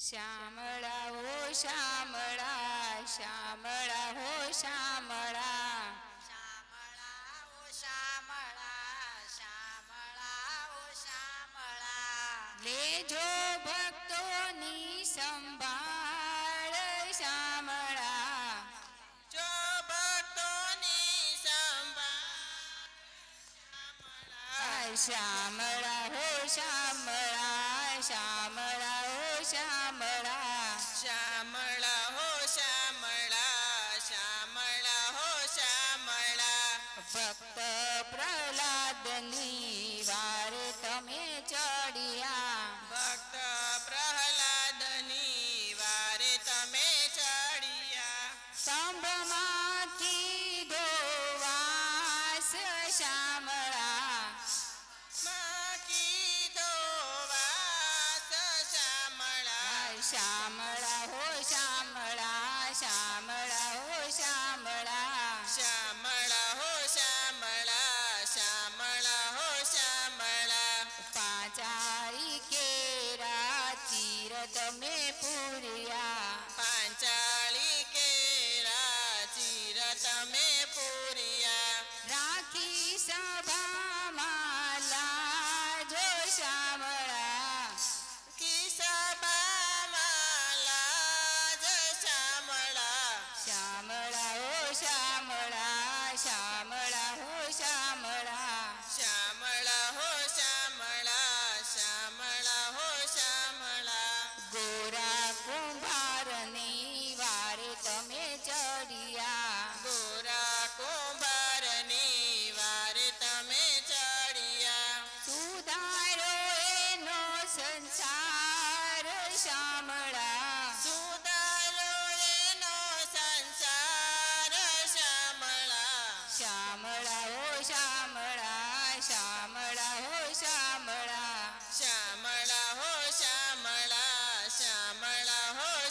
श्यामळा हो श्यामळा श्यामळा हो श्यामळा श्यामळा हो श्यामळा श्यामळा हो जो लेजो भक्तोनी संभाळ श्यामळा जो भक्तोनी संभाळ श्यामळा हो श्यामळा શ્યામળા હો શ્યામળા। શ્યામળા હો શ્યામળા શ્યામળા હો શ્યામળા। ભક્ત પ્રહલાદની વાર તમે ચડિયા। ભક્ત પ્રહલાદની વારે તમે ચડિયા। સ્તંભમાંથી ગોવાસ શ્યામળા श्यामळा हो हो हो हो पाचारी केरा चीरत में पूरिया. पाचाली केरा में पूरिया. राखी सभा माला जो श्याम Zamora.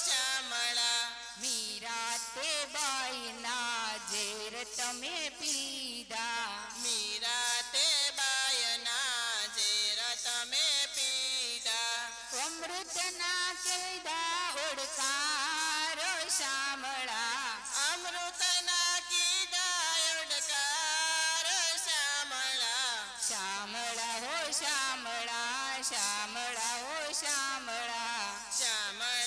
શ્યામળા મીરા તે બાઈના ઝેર તમે પીધા. મીરા તે બાયના ઝેર તમે પીધા. અમૃતના કેદા ઓડકાર શ્યામળા. અમૃતના કીધા ઉડકાર શ્યામળા. શ્યામળા હો શ્યામળા શ્યામળા હો શ્યામળા. શ્યામળા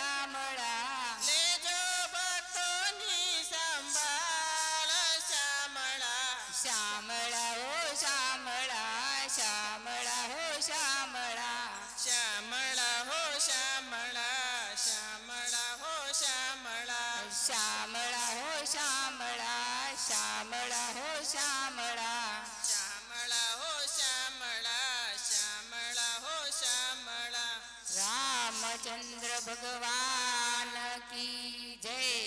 શામળા. લેજો ભક્તોની સંભાળ શામળા. શામળા હો શામળા શામળા હો શામળા. શામળા હો શામળા શામળા હો શામળા. શામળા હો શામળા શામળા હો શામળા. रामचंद्र भगवान की जय।